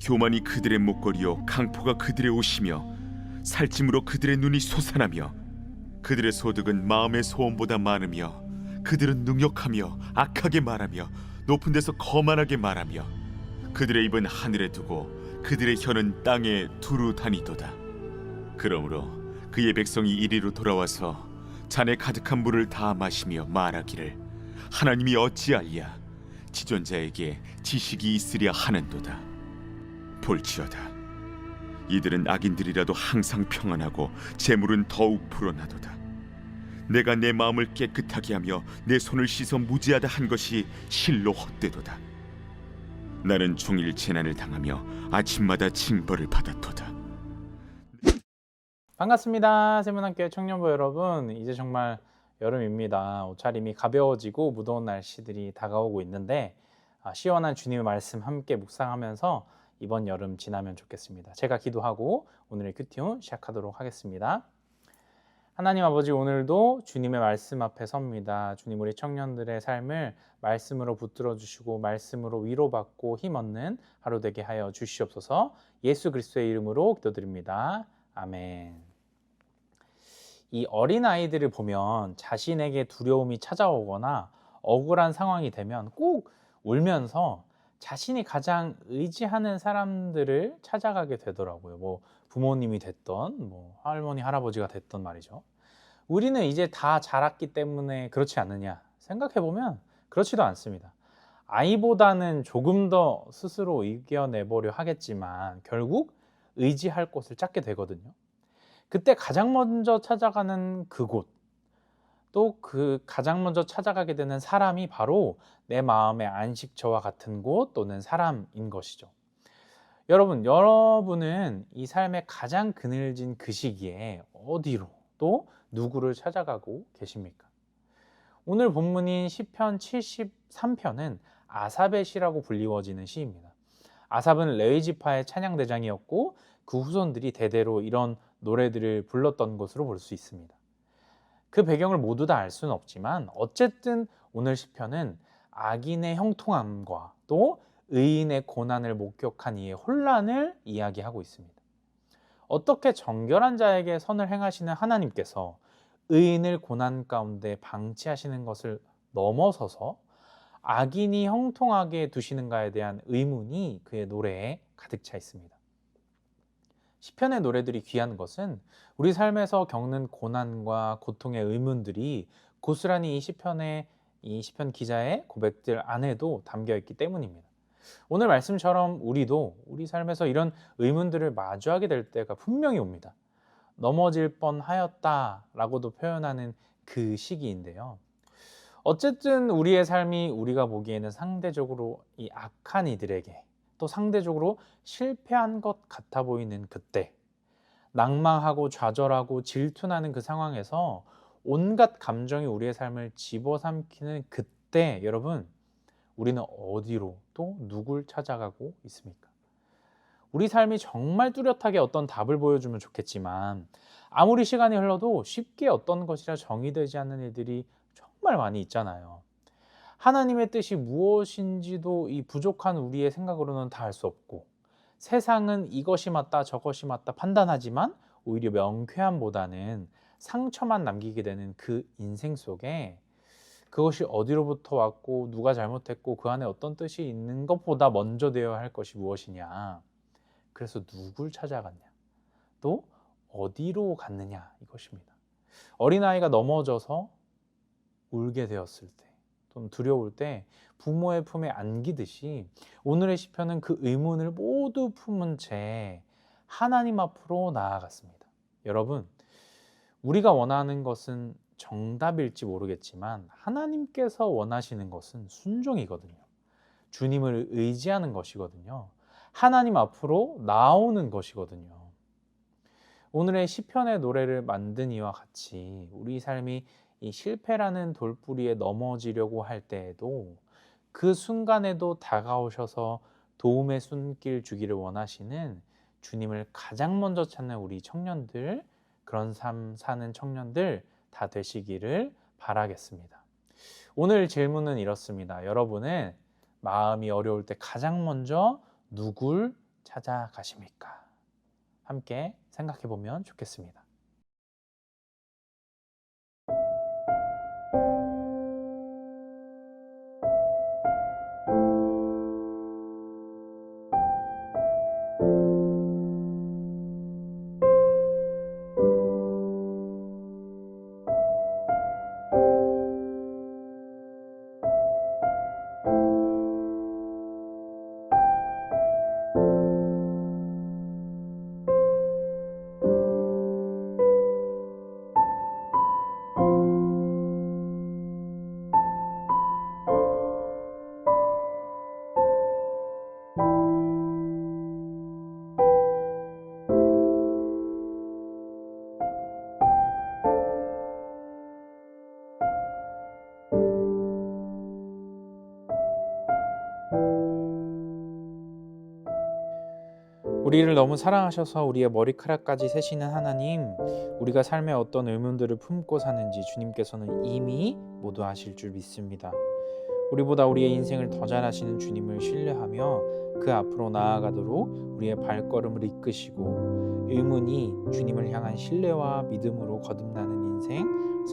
교만이 그들의 목걸이요 강포가 그들의 옷이며 살찜으로 그들의 눈이 솟아나며 그들의 소득은 마음의 소원보다 많으며 그들은 능욕하며 악하게 말하며 높은 데서 거만하게 말하며 그들의 입은 하늘에 두고 그들의 혀는 땅에 두루 다니도다. 그러므로 그의 백성이 이리로 돌아와서 잔에 가득한 물을 다 마시며 말하기를 하나님이 어찌하리야 지존자에게 지식이 있으랴 하는도다 볼지어다. 이들은 악인들이라도 항상 평안하고 재물은 더욱 불어나도다. 내가 내 마음을 깨끗하게 하며 내 손을 씻어 무지하다 한 것이 실로 헛되도다. 나는 종일 재난을 당하며 아침마다 징벌을 받았도다. 반갑습니다 세문학교 청년부 여러분. 이제 정말 여름입니다. 옷차림이 가벼워지고 무더운 날씨들이 다가오고 있는데 아, 시원한 주님의 말씀 함께 묵상하면서 이번 여름 지나면 좋겠습니다 제가 기도하고 오늘의 큐티온 시작하도록 하겠습니다 하나님 아버지 오늘도 주님의 말씀 앞에 섭니다. 주님 우리 청년들의 삶을 말씀으로 붙들어 주시고 말씀으로 위로받고 힘 얻는 하루 되게 하여 주시옵소서. 예수 그리스도의 이름으로 기도드립니다. 아멘. 이 어린 아이들을 보면 자신에게 두려움이 찾아오거나 억울한 상황이 되면 꼭 울면서 자신이 가장 의지하는 사람들을 찾아가게 되더라고요. 뭐 부모님이 됐던 뭐 할머니 할아버지가 됐던 말이죠. 우리는 이제 다 자랐기 때문에 그렇지 않느냐 생각해 보면 그렇지도 않습니다. 아이보다는 조금 더 스스로 이겨내보려 하겠지만 결국 의지할 곳을 찾게 되거든요. 그때 가장 먼저 찾아가는 그곳 또 그 가장 먼저 찾아가게 되는 사람이 바로 내 마음의 안식처와 같은 곳 또는 사람인 것이죠. 여러분, 여러분은 이 삶의 가장 그늘진 그 시기에 어디로 또 누구를 찾아가고 계십니까? 오늘 본문인 시편 73편은 아삽의 시라고 불리워지는 시입니다. 아삽은 레위 지파의 찬양 대장이었고 그 후손들이 대대로 이런 노래들을 불렀던 것으로 볼 수 있습니다. 그 배경을 모두 다 알 수는 없지만 어쨌든 오늘 시편은 악인의 형통함과 또 의인의 고난을 목격한 이의 혼란을 이야기하고 있습니다. 어떻게 정결한 자에게 선을 행하시는 하나님께서 의인을 고난 가운데 방치하시는 것을 넘어서서 악인이 형통하게 두시는가에 대한 의문이 그의 노래에 가득 차 있습니다. 시편의 노래들이 귀한 것은 우리 삶에서 겪는 고난과 고통의 의문들이 고스란히 이 시편의 이 시편 기자의 고백들 안에도 담겨 있기 때문입니다. 오늘 말씀처럼 우리도 우리 삶에서 이런 의문들을 마주하게 될 때가 분명히 옵니다. 넘어질 뻔 하였다라고도 표현하는 그 시기인데요. 어쨌든 우리의 삶이 우리가 보기에는 상대적으로 이 악한 이들에게 또 상대적으로 실패한 것 같아 보이는 그때 낭망하고 좌절하고 질투나는 그 상황에서 온갖 감정이 우리의 삶을 집어삼키는 그때 여러분 우리는 어디로 또 누굴 찾아가고 있습니까? 우리 삶이 정말 뚜렷하게 어떤 답을 보여주면 좋겠지만 아무리 시간이 흘러도 쉽게 어떤 것이라 정의되지 않는 일들이 정말 많이 있잖아요. 하나님의 뜻이 무엇인지도 이 부족한 우리의 생각으로는 다 알 수 없고 세상은 이것이 맞다 저것이 맞다 판단하지만 오히려 명쾌함보다는 상처만 남기게 되는 그 인생 속에 그것이 어디로부터 왔고 누가 잘못했고 그 안에 어떤 뜻이 있는 것보다 먼저 되어야 할 것이 무엇이냐. 그래서 누굴 찾아갔냐. 또 어디로 갔느냐 이것입니다. 어린아이가 넘어져서 울게 되었을 때, 좀 두려울 때 부모의 품에 안기듯이 오늘의 시편은 그 의문을 모두 품은 채 하나님 앞으로 나아갔습니다. 여러분, 우리가 원하는 것은 정답일지 모르겠지만 하나님께서 원하시는 것은 순종이거든요. 주님을 의지하는 것이거든요. 하나님 앞으로 나오는 것이거든요. 오늘의 시편의 노래를 만든 이와 같이 우리 삶이 이 실패라는 돌부리에 넘어지려고 할 때에도 그 순간에도 다가오셔서 도움의 손길 주기를 원하시는 주님을 가장 먼저 찾는 우리 청년들, 그런 삶 사는 청년들 다 되시기를 바라겠습니다. 오늘 질문은 이렇습니다. 여러분은 마음이 어려울 때 가장 먼저 누굴 찾아가십니까? 함께 생각해 보면 좋겠습니다. 우리를 너무 사랑하셔서 우리의 머리카락까지 세시는 하나님, 우리가 삶에 어떤 의문들을 품고 사는지 주님께서는 이미 모두 아실 줄 믿습니다. 우리보다 우리의 인생을 더 잘하시는 주님을 신뢰하며 그 앞으로 나아가도록 우리의 발걸음을 이끄시고 의문이 주님을 향한 신뢰와 믿음으로 거듭나는 인생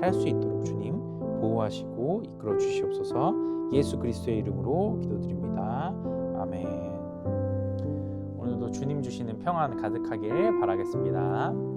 살 수 있도록 주님 보호하시고 이끌어 주시옵소서 예수 그리스도의 이름으로 기도드립니다. 주님 주시는 평안 가득하길 바라겠습니다.